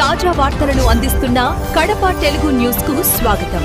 తాజా వార్తలను అందిస్తున్న కడప తెలుగు న్యూస్కు స్వాగతం.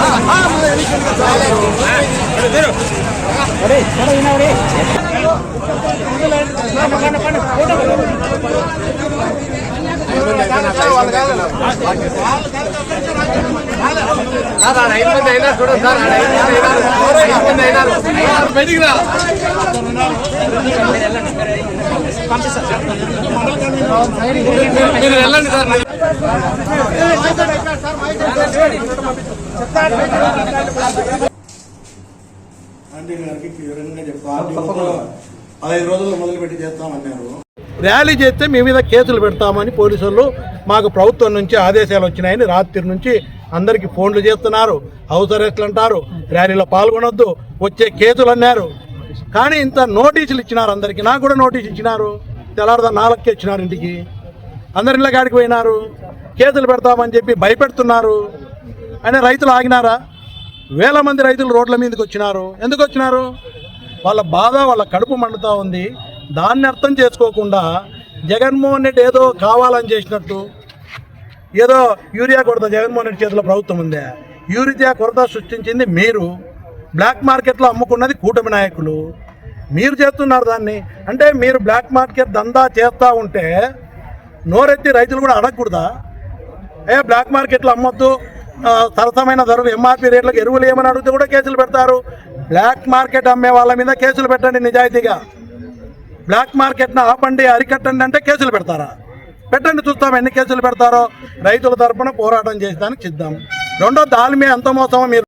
Ah, ah! చెప్తారా చెప్పినా చెప్తానే చెప్తానే చెప్తానే ఆంటీ గారికి వివరంగా చెప్పాలి పదహైదు రోజుల్లో మొదలుపెట్టి చేస్తామన్నారు ర్యాలీ చేస్తే మీ మీద కేసులు పెడతామని పోలీసులు మాకు ప్రభుత్వం నుంచి ఆదేశాలు వచ్చినాయని రాత్రి నుంచి అందరికీ ఫోన్లు చేస్తున్నారు. హౌస్ అరెస్ట్లు అంటారు. ర్యాలీలో పాల్గొనొద్దు. వచ్చే కేసులు అన్నారు. కానీ ఇంత నోటీసులు ఇచ్చినారు అందరికీ. నాకు కూడా నోటీస్ ఇచ్చినారు. తెల్లారదా నాలుగుకి ఇచ్చినారు ఇంటికి. అందరిలో కాడికి పోయినారు. కేసులు పెడతామని చెప్పి భయపెడుతున్నారు. అని రైతులు ఆగినారా? వేల మంది రైతులు రోడ్ల మీదకి వచ్చినారు. ఎందుకు వచ్చినారు? వాళ్ళ బాధ వాళ్ళ కడుపు మండుతా ఉంది. దాన్ని అర్థం చేసుకోకుండా జగన్మోహన్ రెడ్డి ఏదో కావాలని చేసినట్టు ఏదో యూరియా కొరత జగన్మోహన్ రెడ్డి చేతిలో ప్రభుత్వం ఉందే. యూరియా కొరత సృష్టించింది మీరు. బ్లాక్ మార్కెట్లో అమ్ముకున్నది కూటమి నాయకులు. మీరు చేస్తున్నారు దాన్ని. అంటే మీరు బ్లాక్ మార్కెట్ దందా చేస్తూ ఉంటే నోరెత్తి రైతులు కూడా అడగకూడదా? ఏ బ్లాక్ మార్కెట్లో అమ్మొద్దు. సరసమైన ధరలు ఎంఆర్పీ రేట్లకు ఎరువులు ఏమని అడిగితే కూడా కేసులు పెడతారు. బ్లాక్ మార్కెట్ అమ్మే వాళ్ళ మీద కేసులు పెట్టండి నిజాయితీగా. బ్లాక్ మార్కెట్ను ఆపండి అరికట్టండి అంటే కేసులు పెడతారా? పెట్టండి చూస్తాం ఎన్ని కేసులు పెడతారో. రైతుల తరపున పోరాటం చేయడానికి సిద్ధం. రెండో దాని మీద ఎంత మోసమో మీరు?